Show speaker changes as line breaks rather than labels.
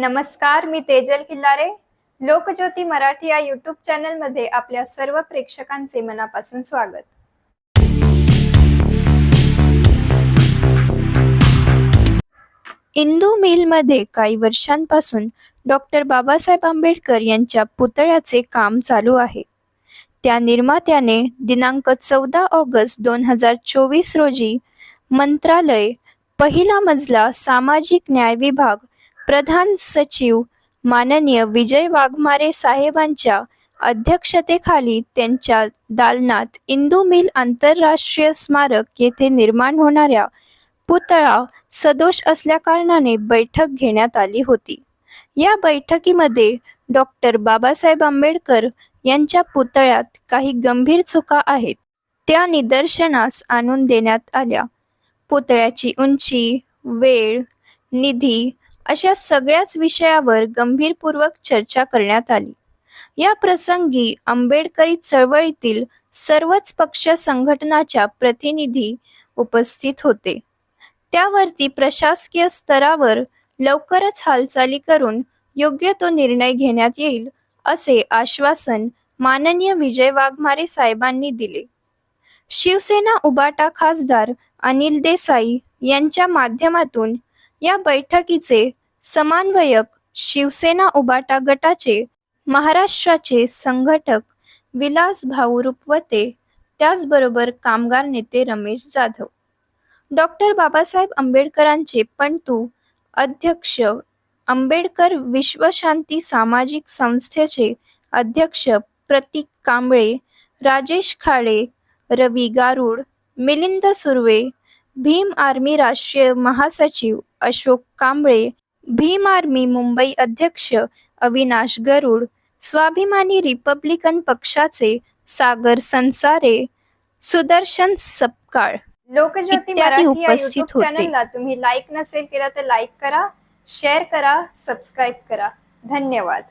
नमस्कार मी तेजल किल्लारे. लोकज्योती मराठी या युट्यूब चॅनलमध्ये आपल्या सर्व प्रेक्षकांचे मनापासून स्वागत. इंदू मिलमध्ये काही वर्षांपासून डॉक्टर बाबासाहेब आंबेडकर यांच्या पुतळ्याचे काम चालू आहे. त्या निर्मात्याने दिनांक चौदा ऑगस्ट दोन हजार चोवीस रोजी मंत्रालय पहिला मजला सामाजिक न्याय विभाग प्रधान सचिव माननीय विजय वाघमारे साहेबांच्या अध्यक्षतेखाली त्यांच्या दालनात इंदू मिल आंतरराष्ट्रीय स्मारक येथे निर्माण होणाऱ्या पुतळा सदोष असल्याकारणाने बैठक घेण्यात आली होती. या बैठकीमध्ये डॉक्टर बाबासाहेब आंबेडकर यांच्या पुतळ्यात काही गंभीर चुका आहेत. त्या निदर्शनास आणून देण्यात आल्या. पुतळ्याची उंची वेळ निधी अशा सगळ्याच विषयावर गंभीरपूर्वक चर्चा करण्यात आली. या प्रसंगी आंबेडकरी चळवळीतील सर्वच पक्ष संघटनाच्या प्रतिनिधी उपस्थित होते. त्यावरती प्रशासकीय स्तरावर लवकरच हालचाली करून योग्य तो निर्णय घेण्यात येईल असे आश्वासन माननीय विजय वाघमारे साहेबांनी दिले. शिवसेना उबाटा खासदार अनिल देसाई यांच्या माध्यमातून या बैठकीचे समन्वयक शिवसेना उबाटा गटाचे महाराष्ट्राचे संघटक विलास भाऊ रुपवते त्याचबरोबर कामगार नेते रमेश जाधव. डॉक्टर बाबासाहेब आंबेडकरांचे पंटू अध्यक्ष आंबेडकर विश्वशांती सामाजिक संस्थेचे अध्यक्ष प्रतीक कांबळे राजेश खाडे रवी गारुड मिलिंद सुर्वे भीम आर्मी राष्ट्रीय महासचिव अशोक कांबळे भीम आर्मी मुंबई अध्यक्ष अविनाश गरुड. स्वाभिमानी रिपब्लिकन पक्षाचे सागर संसारे सुदर्शन सपकाळ. लोकज्योती
इत्यादी
मराठी या
उपस्थित
YouTube
होते.
चॅनलला तुम्ही लाईक नसेल केला तर लाईक करा शेअर करा सबस्क्राईब करा. धन्यवाद.